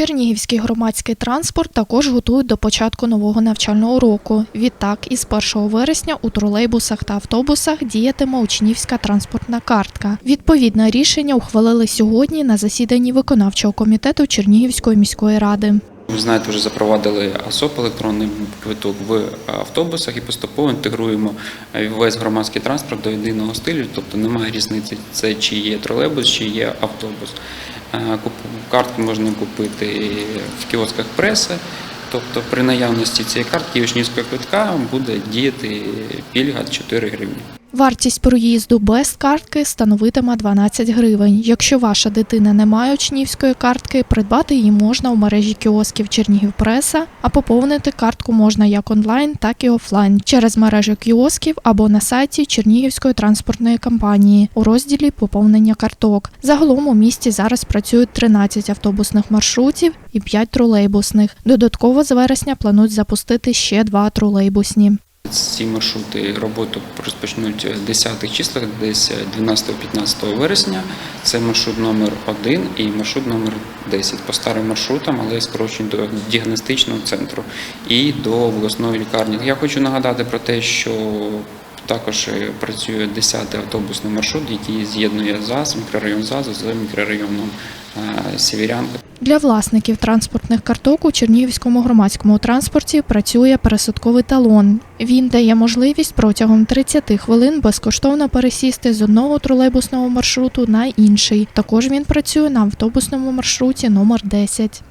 Чернігівський громадський транспорт також готують до початку нового навчального року. Відтак, із 1 вересня у тролейбусах та автобусах діятиме учнівська транспортна картка. Відповідне рішення ухвалили сьогодні на засіданні виконавчого комітету Чернігівської міської ради. Ви знаєте, вже запровадили АСОП електронний квиток в автобусах і поступово інтегруємо весь громадський транспорт до єдиного стилю, тобто немає різниці, це чи є тролейбус, чи є автобус. Е, Картку можна купити в кіосках преси, тобто при наявності цієї картки учнівського квитка буде діяти пільга 4 гривні. Вартість проїзду без картки становитиме 12 гривень. Якщо ваша дитина не має учнівської картки, придбати її можна у мережі кіосків Чернігів Преса, а поповнити картку можна як онлайн, так і офлайн через мережу кіосків або на сайті Чернігівської транспортної компанії у розділі поповнення карток. Загалом у місті зараз працюють 13 автобусних маршрутів і 5 тролейбусних. Додатково з вересня планують запустити ще два тролейбусні. Ці маршрути роботу розпочнуть в 10 числах, десь 12-15 вересня. Це маршрут номер 1 і маршрут номер 10 по старим маршрутам, але скорочені до діагностичного центру і до обласної лікарні. Я хочу нагадати про те, що також е, працює 10-й автобусний маршрут, який з'єднує ЗАЗ, мікрорайон ЗАЗ з мікрорайоном е, Сєвєрянка. Для власників транспортних карток у Чернігівському громадському транспорті працює пересадковий талон. Він дає можливість протягом 30 хвилин безкоштовно пересісти з одного тролейбусного маршруту на інший. Також він працює на автобусному маршруті номер 10.